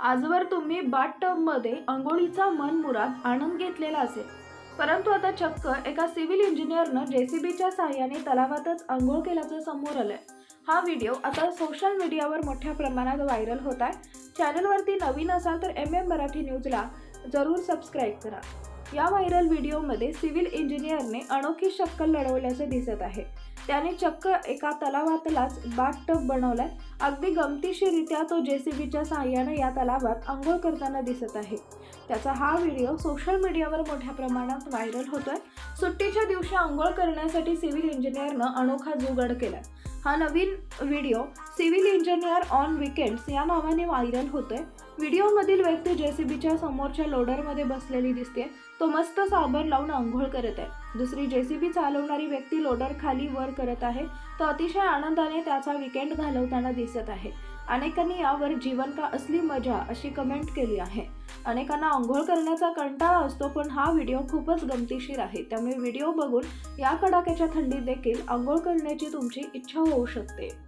आजवर तुम्ही बाटमध्ये आंघोळीचा मनमुराद आनंद घेतलेला असेल. परंतु आता चक्क एका सिव्हिल इंजिनियरनं जेसीबीच्या सहाय्याने तलावातच आंघोळ केल्याचं समोर आलंय. हा व्हिडिओ आता सोशल मीडियावर मोठ्या प्रमाणात व्हायरल होत आहे चॅनलवरती नवीन असाल तर एम एम मराठी न्यूजला जरूर सबस्क्राईब करा. या व्हायरल व्हिडिओमध्ये सिव्हिल इंजिनियरने अनोखी शक्कल लढवल्याचे दिसत आहे. त्याने चक्क एका तलावातलाच बाथटब बनवलाय. अगदी गमतीशीरित्या तो जेसीबीच्या सहाय्याने या तलावात आंघोळ करताना दिसत आहे. त्याचा हा व्हिडिओ सोशल मीडियावर मोठ्या प्रमाणात व्हायरल होतोय. सुट्टीच्या दिवशी आंघोळ करण्यासाठी सिव्हिल इंजिनियरनं अनोखा जुगाड केला हा नवीन video civil engineer on weekends या नावाने व्हायरल होतोय. व्हिडिओमधील व्यक्ती जेसीबीच्या समोरच्या लोडरमध्ये बसलेली दिसते. तो मस्त साबण लावून आंघोळ करत आहे. दुसरी जेसीबी चालवणारी व्यक्ती लोडर खाली वर करत आहे. तो अतिशय आनंदाने त्याचा विकेंड घालवताना दिसत आहे. अनेकांनी यावर जीवन का असली मजा अशी कमेंट केली आहे. अनेकांना आंघोळ करण्याचा कंटाळा असतो पण हा व्हिडिओ खूपच गमतीशीर आहे. त्यामुळे व्हिडिओ बघून या कडाक्याच्या थंडीत देखील आंघोळ करण्याची तुमची इच्छा होऊ शकते.